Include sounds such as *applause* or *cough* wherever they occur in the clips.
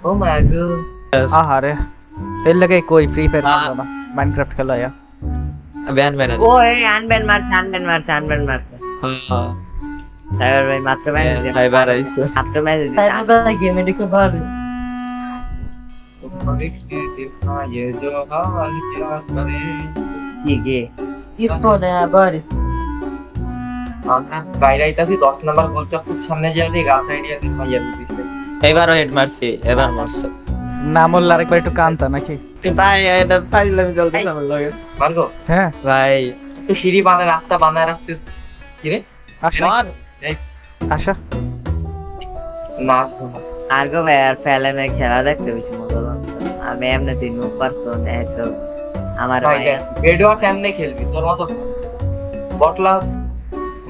ও মাই god আহারে এর লাগে কই ফ্রি ফায়ার আহ। খেলো না মাইনক্রাফট খেলো ইয়া ব্যান ব্যান ও এই আনবেন মারছে আনবেন মারছে আনবেন মারছে হ্যাঁ সাইবার ভাই মাত্র ম্যাচ সাইবার আইছে মাত্র ম্যাচ साइबर गेम में देखो बाहर ये जो हाल क्या करे কি গে इसको नया बारिश আমরা বাইরে আইতাছি দশ নাম্বার গোল চক্কর সামনে যাই দিয়ে গাছ আইডিয়া দিয়ে ভাইয়া বুঝিস এবারও হেড মারছি এবার মারছে। না মরলে আরেকবার একটু কানতা নাকি? ভাই এটা ফাইলাম চলতেছে আমার লগে। মার্গো হ্যাঁ। ভাই। একটু সিঁড়ি বানায় রাস্তা বানায় রাখতে কি রে? আসো। আসো। না আসব না। আর গো ভাই আর ফেলেনে খেলা দেখতে বেশি মজা লাগছে। আমি এমনি দিন পারসন এত আমার ভাই বেডওয়া কেমনে খেলবি তোর মতো বটলা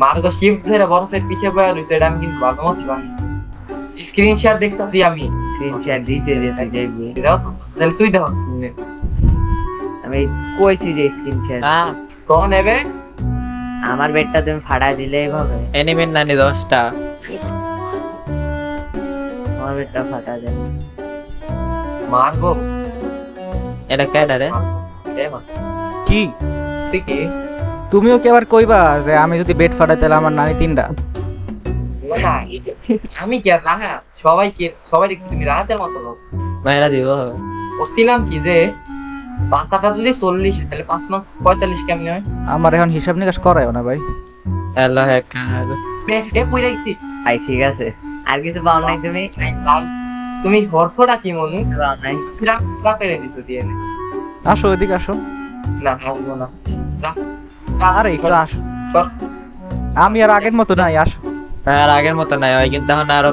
মার্গো শিফট ধরে বরফের পিছিয়ে বয়া রইছে এটা আমি কিন্তু ভালো মতো জানি স্ক্রিনশট দেখতাছি আমি। স্ক্রিন শেয়ার দিতে দিতে দেখবি দাও তো তাহলে তুই দাও আমি কইছি যে স্ক্রিন শেয়ার হ্যাঁ কখন নেবে? আমার বেডটা তুমি ফাড়া দিলে এইভাবে এনিমির নানি দশটা। আমার বেডটা ফাটা দেয়। মার্গো এটা কেডা রে? এ মা। কি? কি? তুমিও কি আবার কইবা যে আমি যদি বেড ফাটাই তাহলে আমার নানি তিনটা? না, আমি কি আর রাহাত সবাই কি সবাই তুমি রাহাতের মতো লোক। মায়েরা দিব বলছিলাম কি যে পাতাটা যদি চল্লিশ তাহলে পাঁচ মাস পঁয়তাল্লিশ কেমনি হয়? আমার এখন হিসাব নিকাশ করায়ও না ভাই। হ্যালো হ্যাকার এ, পুইরা গেছি ভাই ঠিক আছে। আর কিছু পাও নাই তুমি? তুমি হর্ষটা কি মনু? নাই। পেরে দিত দিয়ে নে। আসো ওইদিকে আসো। না হাসবো না। আরে একটু আসো। আমি আর আগের মতো নাই আসো। আর আগের মতো নাই হয় কিন্তু এখন আরও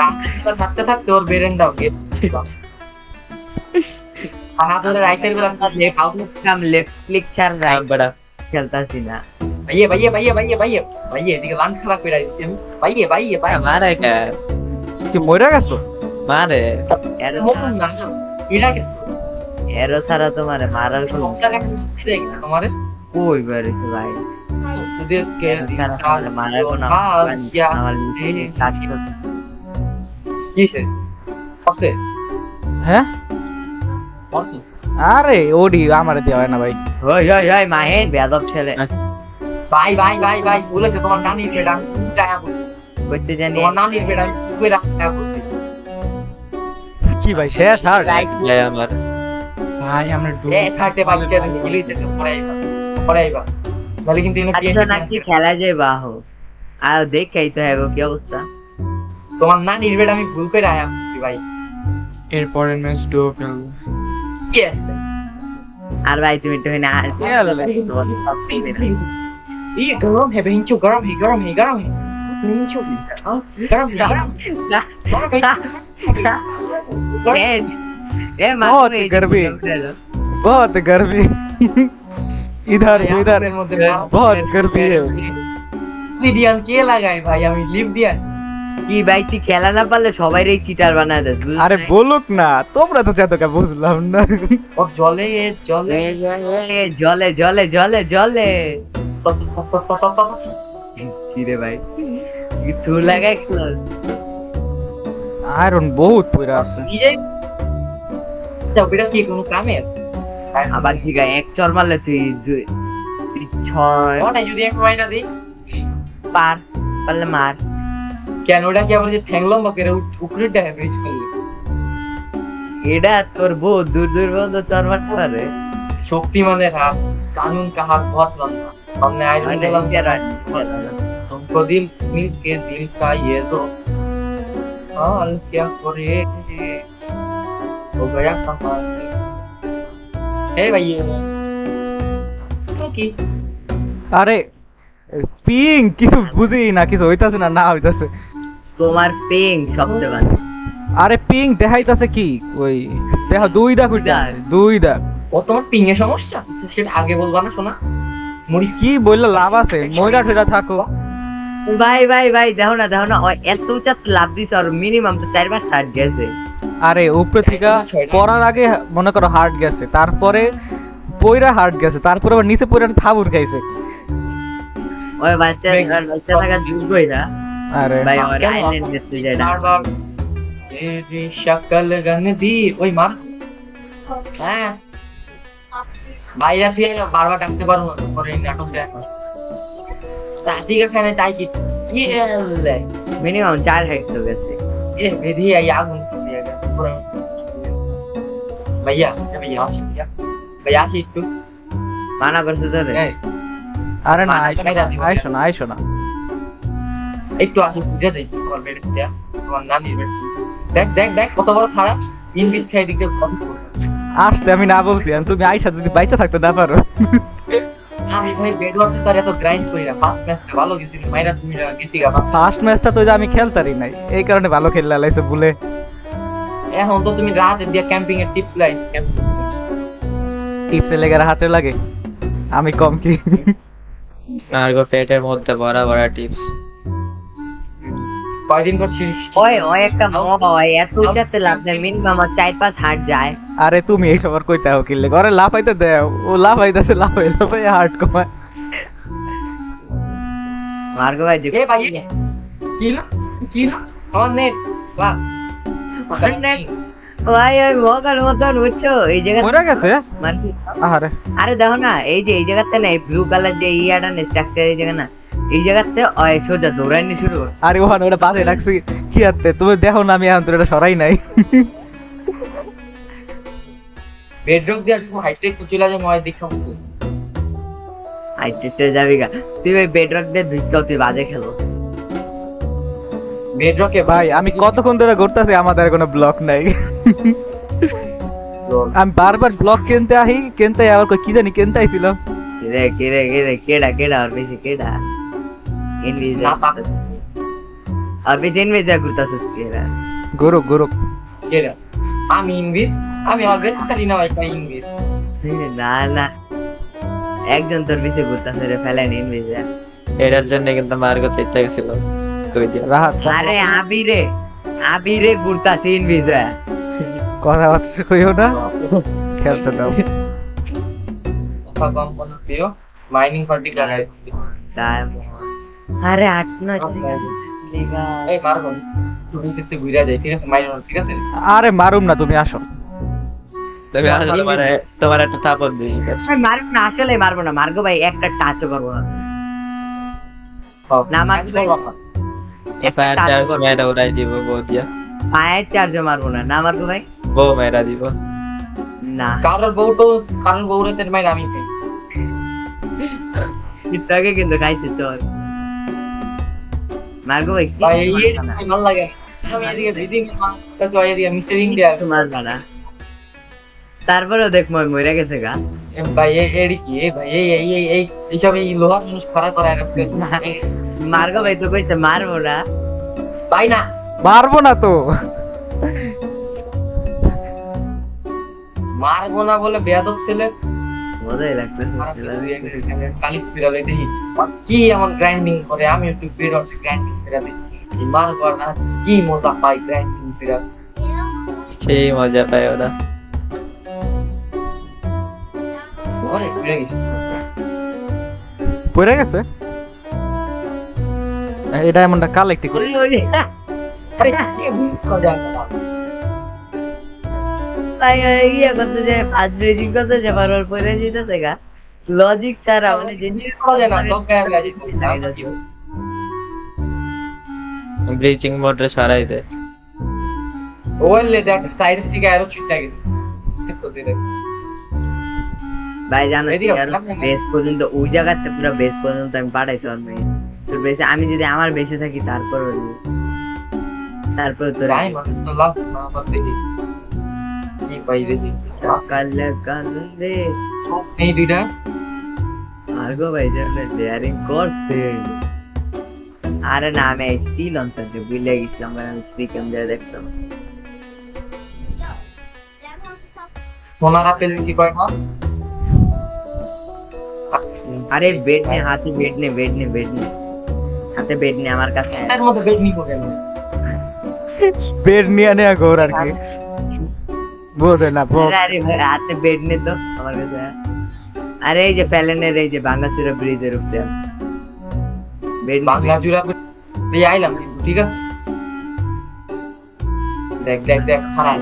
রাস্তাটা থাকতে থাকতে ওর বেরেন্ডাও গে খানা ধরে রাইতের বেলা যে খাও কাম লেফট ক্লিক ছাড় রাইট বড়া। খেলতাছি না। ভাইয়ে ভাইয়ে ভাইয়ে ভাইয়ে ভাইয়ে ভাইয়ে এদিকে লান খারাপ করে দিচ্ছি। আমি ভাইয়ে ভাইয়ে। ভাইয়ে মারে কে? কি মরে গেছো? মারে। এর মতন না এটা গেছে। এরো ছাড়া তোমার মারার কোনো তোমারে কই ভাই? কিসে হ্যাঁ আছে আরে ওডি আমারে দেওয়া হয় না ভাই ওই ওই ওই মাহেন বেয়াদব ছেলে ভাই ভাই ভাই ভাই বলেছে তোমার টাকা বলছি করতে জানি তোমার তুমি টাকা কি ভাই শেষ আর যাই আমার ভাই আমরা এ থাকতে বাচ্চা গিলিতে তো পরে আইবা পরে আইবা নাহলে কিন্তু এনে আচ্ছা নাকি খেলা যায় বাহো আর দেখাই তো হ্যাঁ গো, কি অবস্থা তোমার নানির বেড আমি ভুল করে আয়া বলছি ভাই এরপরের ম্যাচ ডুও খেলবো কি আছে আর ভাই তুমি তুমি না ये गरम है बहन चो गरम है गरम है गरम है बहन चो गरम है गरम ए ए बहुत गर्मी। बहुत गर्मी इधर इधर बहुत गर्मी है সিরিয়াল কে লাগায় ভাই আমি লিভ দিয়া কি ভাই তুই খেলা না পারলে সবাই রে চিটার বানায় দেস আরে বলুক না তোমরা তো চাতো বুঝলাম না ও জলে জলে জলে জলে জলে জলে ত- ত- ত- ত- ত- ত- ত- কি রে ভাই কি তুই লাগাই আয়রন বহুত পয়রা আছে নিজে যাও বেটা কি কোনো কামে আবার ঠিক আছে এক চর মারলে তুই দুই তুই ছয় ওটাই যদি আমি মাইনা দিই পার পারলে মার কেন ওটা কি আবার যে ঠ্যাংলম বা করে উপরে দেয় ব্রিজ করলে এটা তোর বউ দূর দূর পর্যন্ত চর মারতে পারে শক্তিমানের হাত কানুন का हाथ बहुत लंबा हमने आज भी गलम तुमको दिल मिल के दिल का ये जो हाल क्या करे हो गया कमाल हे भैया तो की আরে পিং কিছু বুঝি না কিছু হইতাছে না না হইতাছে তোমার পেং সবচেয়ে ভালো আরে পিং দেখাইতাছে কি ওই দেখা দুই দাগ হইতাছে দুই দাগ ও তোমার পিংয়ে সমস্যা সেটা আগে বলবা না শোনা মুড়ি কি বললে লাভ আছে ময়রা ঠেরা থাকো ভাই ভাই ভাই দেখো না দেখো না ও এত উঁচা লাভ দিছে আর মিনিমাম তো চার পাঁচ ষাট গেছে। আরে উপরে থেকে পড়ার আগে মনে করো হার্ট গেছে তারপরে পয়রা হার্ট গেছে তারপরে আবার নিচে পয়রা থাবুর খাইছে। ওই বাচ্চা বাচ্চা থাকা যুগই না আরে। ভাই আমার কেন? আইল্যান্ড না বারবার তেরি শকল গন্দি ওই মার। হ্যাঁ। ভাইয়া তুই বারবার ডাকতে পারব পরে নাটক দেখ স্টার্টিং এখানে তাই কি ইয়েলে মিনিমাম চার হাইট তো গেছে এ বেরিয়ে আই আগুন দিয়ে গেছে পুরো ভাইয়া এ ভাইয়া আসি ভাইয়া। ভাইয়া আসি একটু। মানা করছে এই, আরে না আইসো না। আইসো না আইসো না। একটু আসি বুঝে দেই তোমার বেড দেয়া। তোমার নানির বেড দেখ দেখ দেখ কত বড় খারাপ ইংলিশ খাই দিকে কম আসতে আমি না বলছি তুমি আইসা যদি বাইচা থাকতে না পারো। আমি ভাই বেড ওয়ার্সে তার এত গ্রাইন্ড করি না। ফার্স্ট ম্যাচটা ভালো গেছিল মাইরা তুমি গেছি গা ফার্স্ট ম্যাচটা তো যে আমি খেলতারই নাই। এই কারণে ভালো খেললা লাইছে ভুলে এখন তো তুমি রাতে দিয়া ক্যাম্পিং এর টিপস লাই। টিপস লেগে হাতে লাগে। আমি কম কি? আর গো পেটের মধ্যে বড় বড় টিপস কয়দিন ওই ওই একটা ওই এত উঠাতে লাভ নেই মিনিমাম আমার চার পাঁচ হাট যায়। আরে তুমি এই সবার কইতে ঘরে লাফাইতে দেও ও লাফাইতেছে লাফাই লাফাই হার্ট কমায়। মার্গো ভাই এ ভাই কি না? কি না? আমার নেট বাহ আমার ভাই ওই মগার মতন বুঝছ এই জায়গা মরে গেছে? আরে আরে দেখো না এই যে এই জায়গাতে না এই ব্লু কালার যে ইয়াটা না স্ট্রাকচার এই জায়গা না এই জায়গাতে ওই সোজা দৌড়ানি শুরু। করে আরে ওখানে ওটা বাজে রাখছি কি আতে তুমি দেখো না আমি এখন তোর এটা সরাই নাই। বেডরক দিয়ে একটু ময় দেখো যাবি গা। তুই ওই বেডরক দিয়ে ঢুকতেও তুই বাজে খেলো। বেডরকে ভাই আমি কতক্ষণ ধরে ঘুরতেছি আমাদের কোনো ব্লক নাই। আমি বারবার ব্লক কিনতে আহি কিনতে আবার কই কি জানি কিনতে আইছিল কিরে কিরে কিরে কেডা কেডা আর বেশি কেডা? আর বেশি ইনভিজা ঘুরতাছিস কেডা গুরু গুরু কেরা আমি ইংলিশ আমি বেশ ছাড়ি না ভাই ইংলিশ। না না। একজন তোর বেশি ঘুরতাছে রে ফেলেন ইনভিজা এটার জন্য কিন্তু মার্গো চাইতে গেছিল কই দিয়া। রাহাত আরে আবিরে আবিরে ঘুরতাছে ইনভিজা কথা বার্তা কইও না। খেলতে দাও। কথা কম কোনো পেও মাইনিং পার্টি লাগাই দিচ্ছি আরে আট নয় এই মারবো। তুমি কিন্তু ঘুরে যাই ঠিক আছে? মাইরো ঠিক আছে? আরে মারুম না তুমি আসো। তোমার তোমার একটা থাপড় দিই মারবো না আসলে মারবো না। মার্গো ভাই একটা টাচও করব না। না, মারবো ভাই। ফায়ার চার্জ করব। উড়াই দিব বউ দিয়া। পায়ের চার্জও মারবো না। না মারবো ভাই। বউ মেয়েরা দিব। না। কারোর বউ তো কারোর আমি খাই। তাকে কিন্তু খাইতে চল। মার্গো ভাই ভাই এই ভালো লাগে। আমি এদিকে ব্রিদিং কাছে ওই এদিকে মিস্টার ইন্ডিয়া। মারবা না তারপরেও দেখ মই মরে গেছে গা। ভাই এই এডি কি? এই ভাই এই এই এই এই এইসব এই লোহার মানুষ খারাপ করে রাখছে মার্গো ভাই তো কইছে মারবো না। ভাই না? মারবো না তো। মারবো না বলে বেয়াদব ছেলে। মজাই লাগতেছে দেখি। কি এমন গ্রাইন্ডিং করে? আমি একটু বের হচ্ছে গ্রাইন্ডিং করে মারবো আর না কি মজা পাই গ্রাইন্ডিং বিড়াল সেই মজা পায় ওরা। অনেক বেড়ে গেছে। পড়ে গেছে? এটা এমনটা কাল একটি করে। ইয়ে করতে যে ফার্স্ট ব্রিজিং করতে যে বারবার পরে যেতেছে গা। লজিক ছাড়া মানে জিনিস করা না দরকার আমি ব্লিচিং মোটরে সরাই দে। ওলে দেখ সাইড থেকে আরও ছুটে গেছে। ভাই জানো। বেস পর্যন্ত ওই জায়গাতে পুরো বেস পর্যন্ত আমি পাঠাইছি আমি তো বেশি আমি যদি আমার বেশি থাকি তারপর তারপর তো যাই মানুষ তো লাভ না আবার দেখি কি পাই দেখি সকালে কান্দে। সব নেই দুইটা? আরগো ভাই জন্য ডেয়ারিং করছে। আরে না আমি স্টিল অন্তর বুঝলে গেছিলাম কারণ আমি স্ত্রী কেমন দেখতাম। সোনার কয় না আরে বেড নে হাতে বেড নে বেড নে বেড নে। হাতে বেড নে আমার কাছে। এর মধ্যে বেড নিবো কেন? বেড নিয়ে নেয়া গোর আর কি। না আরে হাতে বেড নে তো আমার কাছে আরে এই যে প্যালেনের এই যে বাঙ্গাচুরা ব্রিজের উপরে। বেড জুড়া এই আইলাম ঠিক আছে। দেখ দেখ দেখ খারাপ।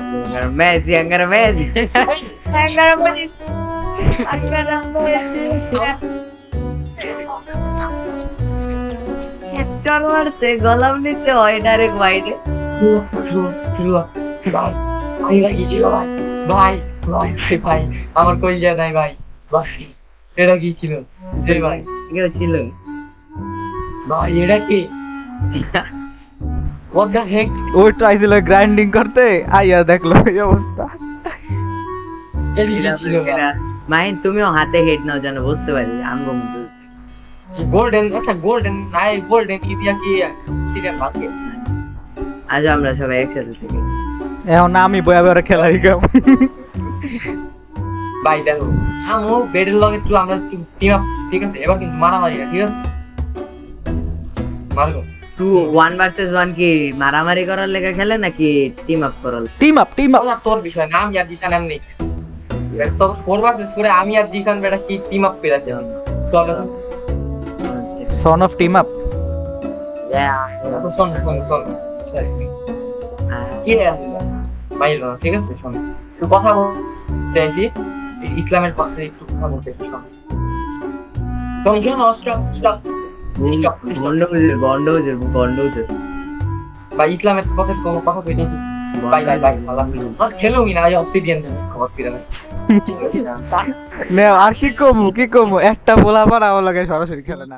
Messi. Anger Messi. Anger Messi. Headshot Golam নিতে হয় ডাইরেক্ট ওয়াইডে ভাই। ভাই লাগিয়েছিল ভাই। ভাই ভাই ভাই ভাই। আমার কই যায় নাই ভাই। ভাই এটা কি ছিল? এই ভাই। কেউ ছিল। ভাই এটা কি? What the heck? তো আইছিল গ্রাইন্ডিং করতে আইয়া দেখল এই অবস্থা। এটা ছিল? মাহিন তুমিও হাতে হেড নাও যেন বুঝতে পারি আমগো মতো গোল্ডেন আচ্ছা গোল্ডেন নাই গোল্ডেন কি দিয়া কি? সিরিয়াল ভাগে আজ আমরা সবাই একসাথে থেকে এখন আমি বয়া বয়া খেলা শিখাম ভাই দেখো আমু বেডের লগে একটু আমরা টিম আপ ঠিক আছে? এবার কিন্তু মারামারি না ঠিক আছে? মারবো। টু ওয়ান ভার্সেস ওয়ান কি মারামারি করার লেগে খেলে নাকি টিম আপ করার টিম আপ টিম আপ তোর বিষয় না আমি আর দিশান এমনি। তো ফোর ভার্সেস করে আমি আর দিশান বেটা কি টিম আপ পেয়ে আছে চলো সন অফ টিম আপ তো শোন শোন শোন। কি রে বাইল না ঠিক আছে? শোন একটু কথা বলতে ইসলামের পক্ষে একটু কথা বলতে শোন। শোন শোন স্টপ স্টপ বা ইসলামের পক্ষে কোনো কথা কইতেছি বাই বাই বাই আল্লাহ হাফেজ খেলুমি না অবসিডিয়ান খবর ফিরে নে *laughs* আর কি কমু কি কমু? একটা বলা পার আমার লাগে সরাসরি খেলে না।